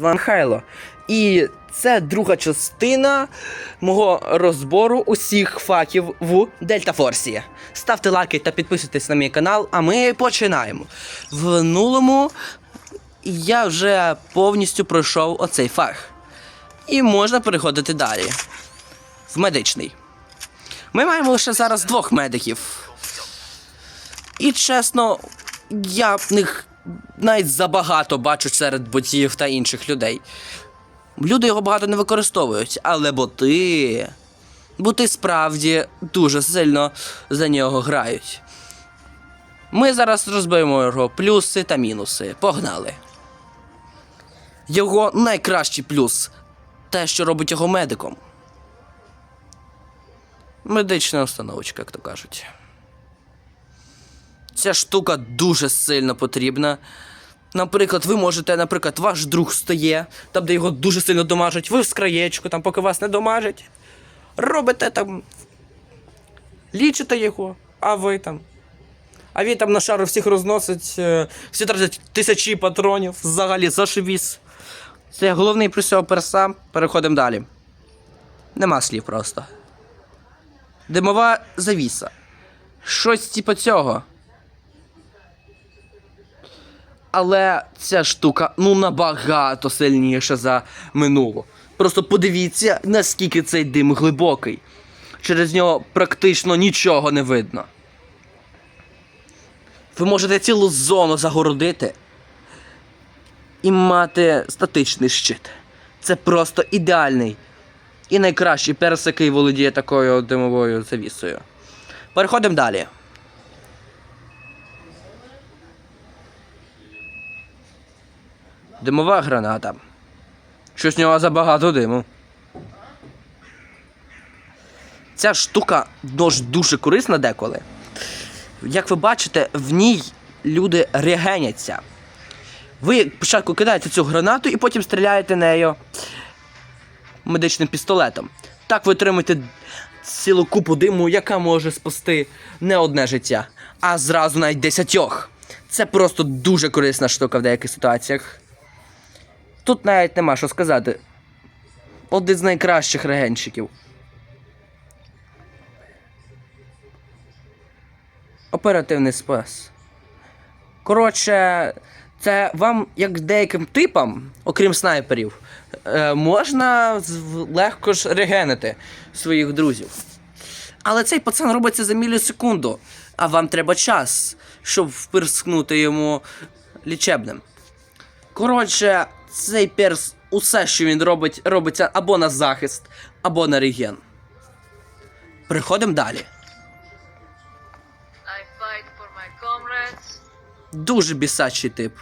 З Михайло. І це друга частина мого розбору усіх факів в Дельта Форсі. Ставте лайки та підписуйтесь на мій канал, а ми починаємо. В минулому я вже повністю пройшов оцей фах. І можна переходити далі. В медичний. Ми маємо лише зараз двох медиків. І чесно, я в них навіть забагато бачу серед ботів та інших людей. Люди його багато не використовують, але боти. Боти справді дуже сильно за нього грають. Ми зараз розберемо його плюси та мінуси. Погнали. Його найкращий плюс те, що робить його медиком. Медична установочка, як то кажуть. Ця штука дуже сильно потрібна. Наприклад, ви можете, наприклад, ваш друг стоє, там, де його дуже сильно домажать, ви в скраєчку, там, поки вас не домажать. Робите там. Лічите його, а ви там. А він там на шару всіх розносить, е, всі тратять тисячі патронів, взагалі зашивіс. Це головний плюс цього перса. Переходимо далі. Нема слів просто. Димова завіса. Щось типу цього. Але ця штука ну набагато сильніша за минулу. Просто подивіться, наскільки цей дим глибокий. Через нього практично нічого не видно. Ви можете цілу зону загородити і мати статичний щит. Це просто ідеальний і найкращий перс, який володіє такою димовою завісою. Переходимо далі. Димова граната. Щось в нього забагато диму. Ця штука дуже корисна деколи. Як ви бачите, в ній люди регеняться. Ви спочатку кидаєте цю гранату і потім стріляєте нею медичним пістолетом. Так ви отримаєте цілу купу диму, яка може спасти не одне життя, а зразу навіть десятьох. Це просто дуже корисна штука в деяких ситуаціях. Тут навіть нема що сказати. Один з найкращих регенщиків. Оперативний спас. Коротше, це вам, як деяким типам, окрім снайперів, е, можна легко ж регенити своїх друзів. Але цей пацан робиться за мілісекунду, а вам треба час, щоб впирскнути йому лічебним. Коротше, цей перс, усе, що він робить, робиться або на захист, або на реген. Переходимо далі. Дуже бісачий тип.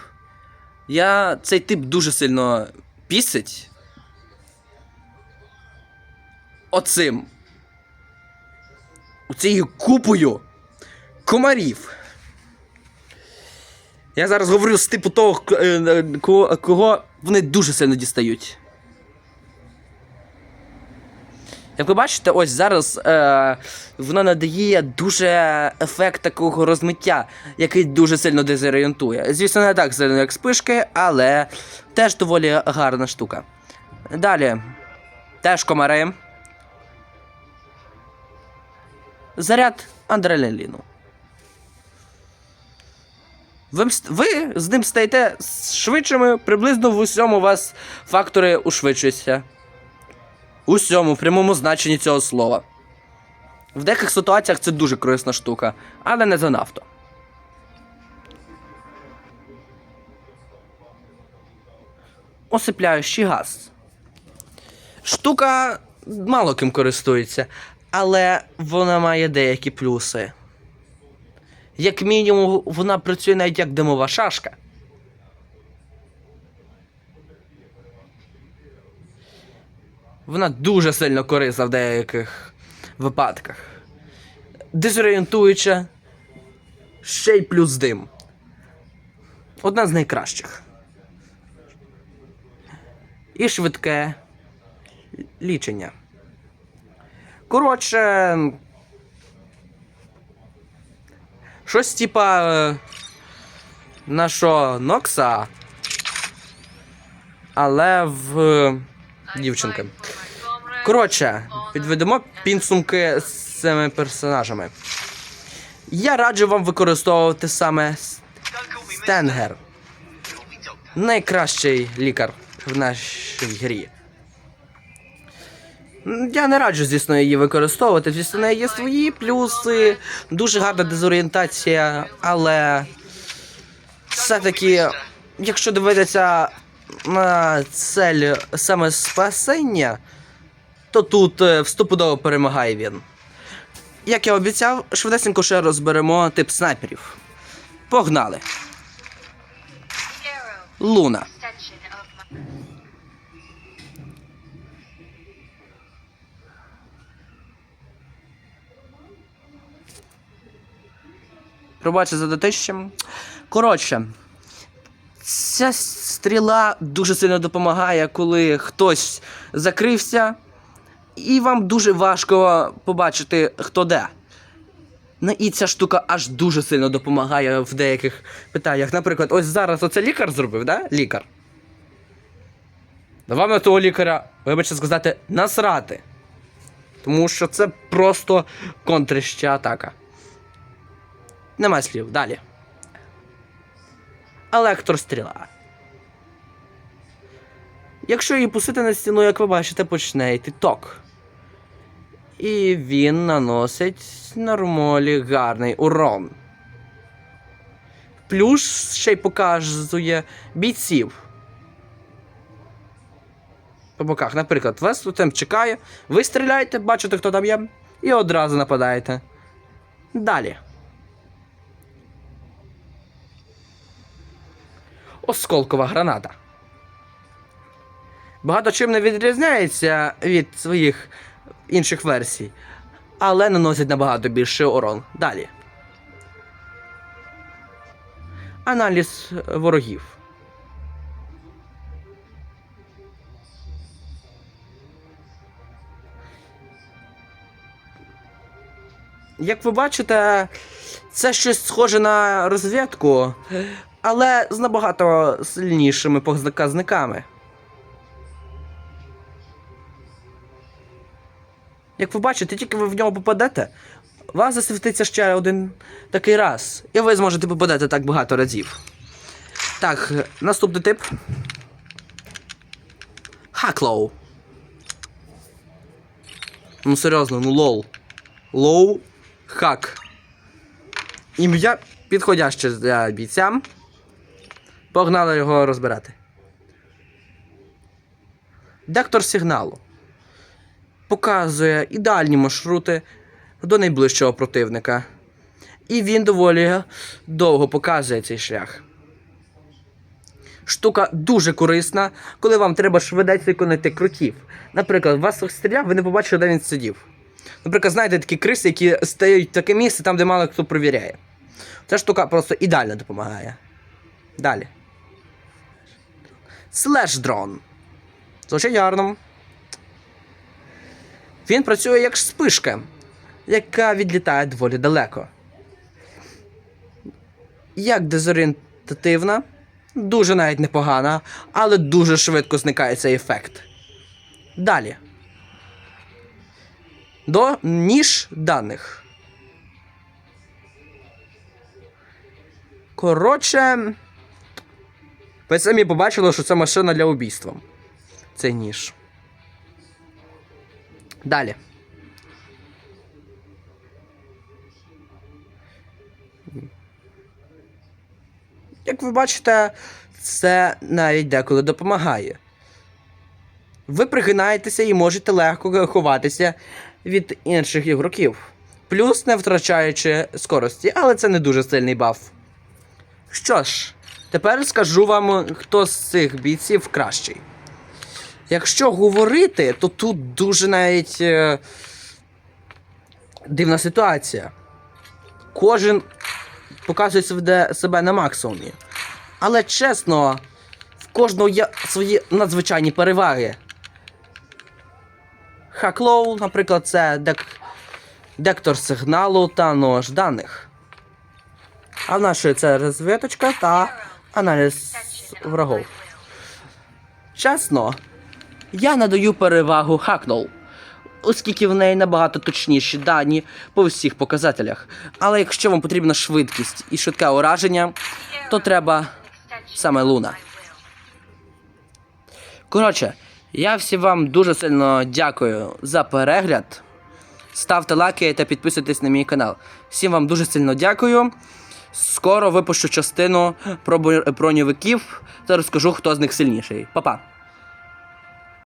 Я цей тип дуже сильно пісить. Оцим. Оцією купою комарів. Я зараз говорю з типу того, е, е, кого вони дуже сильно дістають. Як ви бачите, ось зараз е, вона надає дуже ефект такого розмиття, який дуже сильно дезорієнтує. Звісно, не так сильно, як спишки, але теж доволі гарна штука. Далі. Теж комари. Заряд адреналіну. Ви, ви з ним стаєте швидшими, приблизно в усьому у вас фактори ушвидшуються. Усьому, в прямому значенні цього слова. В деяких ситуаціях це дуже корисна штука, але не занадто. Осипляючий газ. Штука мало ким користується, але вона має деякі плюси. Як мінімум, вона працює навіть як димова шашка. Вона дуже сильно корисна в деяких випадках. Дезорієнтуюча, ще й плюс дим. Одна з найкращих. І швидке лічення. Коротше. Щось типа е, нашого Нокса. але в е, дівчинки. Коротше, підведемо підсумки з цими персонажами. Я раджу вам використовувати саме Стенгер. Найкращий лікар в нашій грі. Я не раджу, звісно, її використовувати. Звісно, неї є свої плюси, дуже гарна дезорієнтація, але все-таки, якщо дивитися на цель саме спасення, то тут е, стопудово перемагає він. Як я обіцяв, швидесенько ще розберемо тип снайперів. Погнали! Луна. Пробачте за дотищем. Коротше, ця стріла дуже сильно допомагає, коли хтось закрився, і вам дуже важко побачити, хто де. Ну і ця штука аж дуже сильно допомагає в деяких питаннях. Наприклад, ось зараз оце лікар зробив, да? Лікар. Вам на того лікаря, вибачте сказати, насрати. Тому що це просто контрища атака. Нема слів. Далі. Електростріла. Якщо її пустити на стіну, як ви бачите, почне йти ток. І він наносить нормалі гарний урон. Плюс ще й показує бійців. По боках, наприклад, вас тут там чекає, ви стріляєте, бачите, хто там є, і одразу нападаєте. Далі. Осколкова граната. Багато чим не відрізняється від своїх інших версій, але наносить набагато більше урон. Далі. Аналіз ворогів. Як ви бачите, це щось схоже на розвідку, але з набагато сильнішими показниками. Як ви бачите, тільки ви в нього попадете, вас засвітиться ще один такий раз. І ви зможете попадати так багато разів. Так, наступний тип. Хаклоу. Ну серйозно, ну лол. Лоу хак. Ім'я підходяще для бійцям. Погнали його розбирати. Дектор сигналу показує ідеальні маршрути до найближчого противника. І він доволі довго показує цей шлях. Штука дуже корисна, коли вам треба швиденько виконати крутів. Наприклад, вас стріляв, ви не побачили, де він сидів. Наприклад, знаєте такі криси, які стають в таке місце, там, де мало хто провіряє. Ця штука просто ідеально допомагає. Далі. Слеш дрон. Звучить гарно. Він працює як спишка, яка відлітає доволі далеко. Як дезорієнтативна, дуже навіть непогана, але дуже швидко зникає цей ефект. Далі. До ніж даних. Коротше. Ви самі побачили, що це машина для убійства. Цей ніж. Далі. Як ви бачите, це навіть деколи допомагає. Ви пригинаєтеся і можете легко ховатися від інших ігроків. Плюс не втрачаючи скорості, але це не дуже сильний баф. Що ж, тепер скажу вам, хто з цих бійців кращий. Якщо говорити, то тут дуже навіть е, дивна ситуація. Кожен показує себе, на максимумі. Але чесно, в кожного є свої надзвичайні переваги. Хаклоу, наприклад, це дек... дектор сигналу та нож даних. А в нашої це розвиточка та аналіз врагов. Чесно, я надаю перевагу Хакнол, оскільки в неї набагато точніші дані по всіх показателях. Але якщо вам потрібна швидкість і швидке ураження, то треба саме Луна. Коротше, я всім вам дуже сильно дякую за перегляд. Ставте лайки та підписуйтесь на мій канал. Всім вам дуже сильно дякую. Скоро випущу частину про броньовиків та розкажу, хто з них сильніший. Па-па!